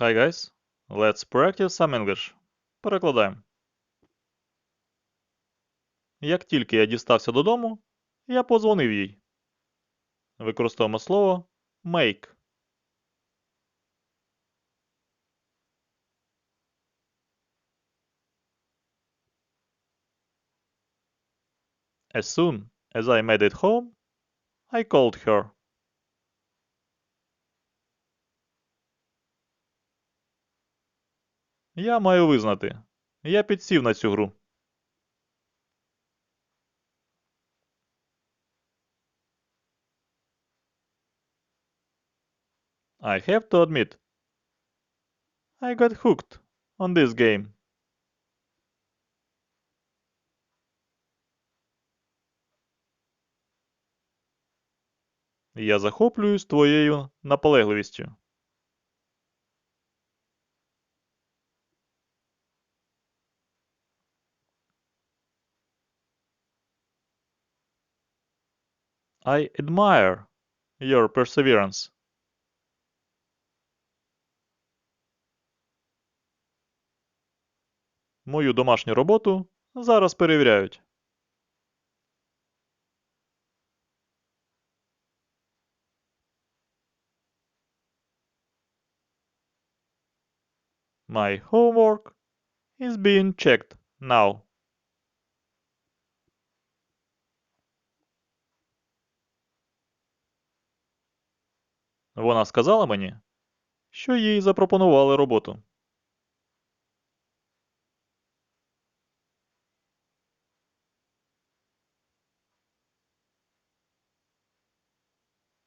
Hi guys, let's practice some English. Перекладаємо. Як тільки я дістався додому, я подзвонив їй. Використовуємо слово make. As soon as I made it home, I called her. Я маю визнати. Я підсів на цю гру. I have to admit. I got hooked on this game. Я захоплююсь твоєю наполегливістю. I admire your perseverance. Мою домашню роботу зараз перевіряють. My homework is being checked now. Вона сказала мені, що їй запропонували роботу.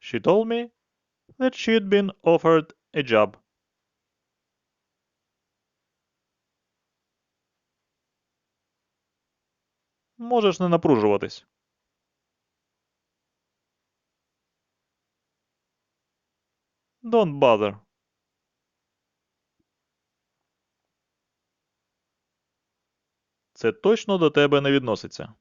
She told me that she'd been offered a job. Можеш не напружуватись. Don't bother. Це точно до тебе не відноситься.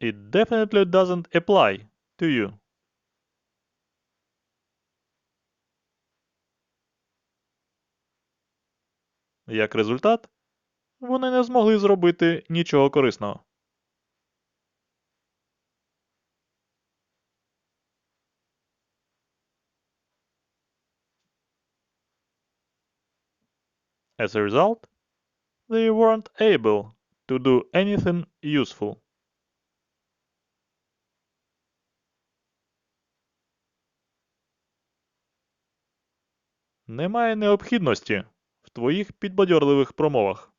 It definitely doesn't apply to you. Як результат, вони не змогли зробити нічого корисного. As a result, they weren't able to do anything useful. Немає необхідності в твоїх підбадьорливих промовах.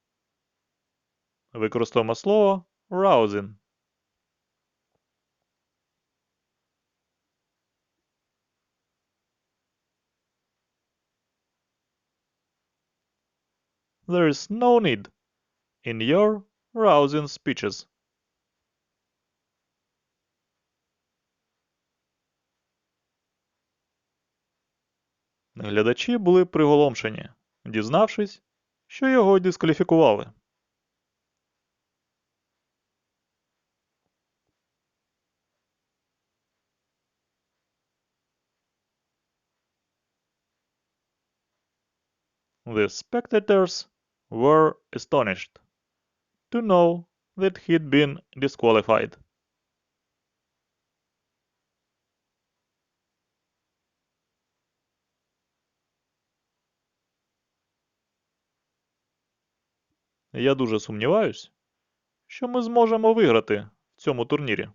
Використовуємо слово rousing. There is no need in your rousing speeches. Глядачі були приголомшені, дізнавшись, що його дискваліфікували. The spectators were astonished to know that he'd been disqualified. Я дуже сумніваюсь, що ми зможемо виграти в цьому турнірі.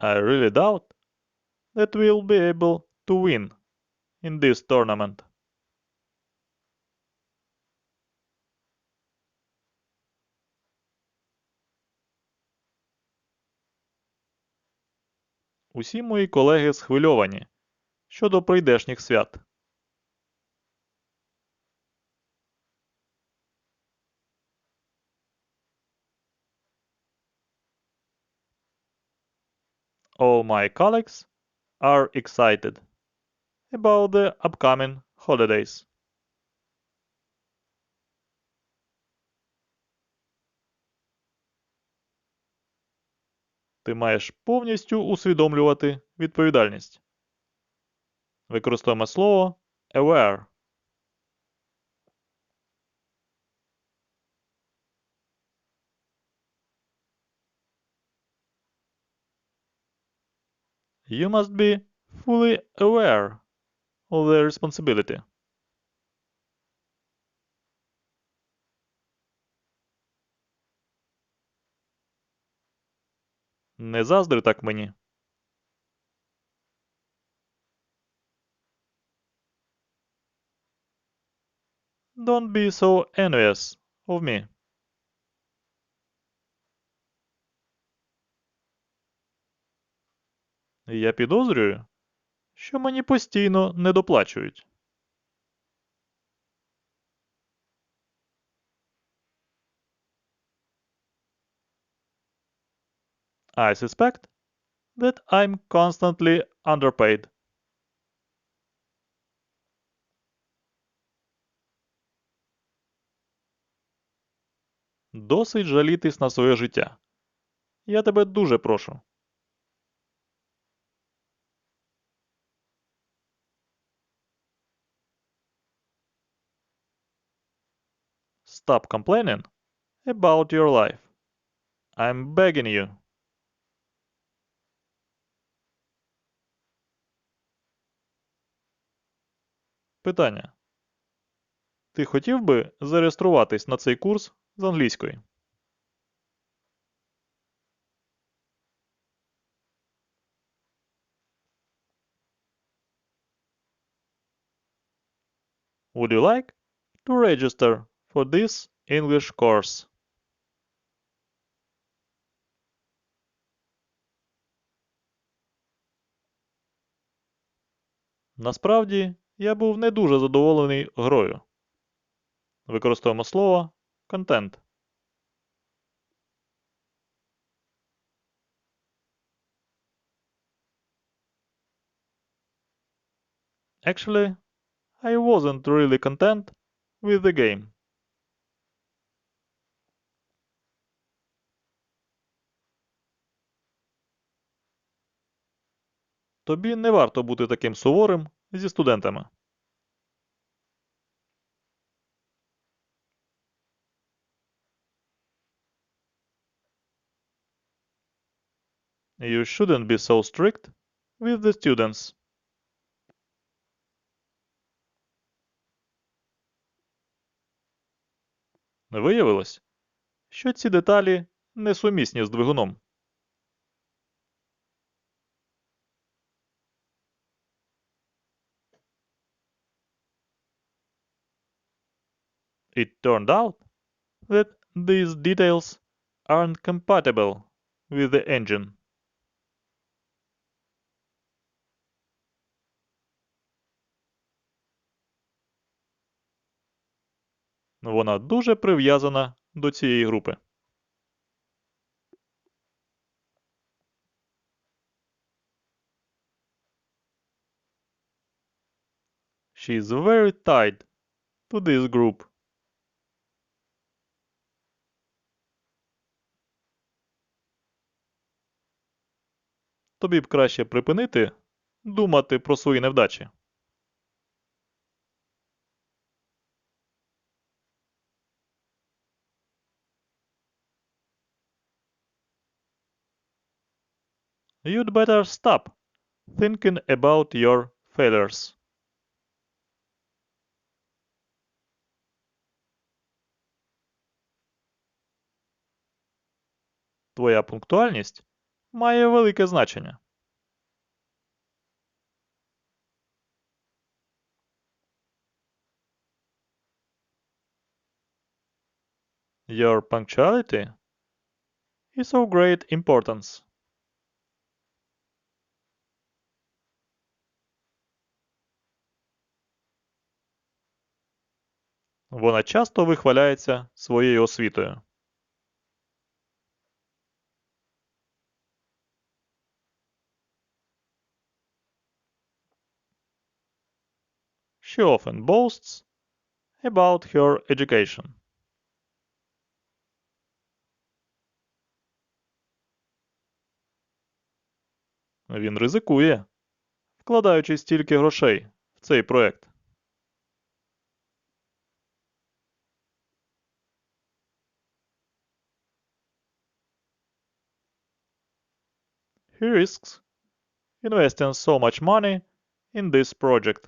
I really doubt that we'll be able to win in this tournament. Усі мої колеги схвильовані щодо прийдешніх свят. All my colleagues are excited. about the upcoming holidays. Ти маєш повністю усвідомлювати відповідальність. Використовуємо слово aware. You must be fully aware of the responsibility. Не заздри так мені. Don't be so envious of me. Я підозрюю, що мені постійно недоплачують. I suspect that I'm constantly underpaid. Досить жалітись на своє життя. Я тебе дуже прошу. Stop complaining about your life. I'm begging you. Питання. Ти хотів би зареєструватись на цей курс з англійської? Would you like to register for this English course? Насправді, я був не дуже задоволений грою. Використовуємо слово контент. Actually, I wasn't really content with the game. Тобі не варто бути таким суворим зі студентами. You shouldn't be so strict with the students. Виявилось, що ці деталі несумісні з двигуном. It turned out that these details aren't compatible with the engine. Вона дуже прив'язана до цієї групи. She is very tied to this group. Тобі б краще припинити думати про свої невдачі. You'd better stop thinking about your failures. Твоя пунктуальність має велике значення. Your punctuality is of great importance. Вона часто вихваляється своєю освітою. She often boasts about her education. Він ризикує, вкладаючи стільки грошей в цей проект. He risks investing so much money in this project.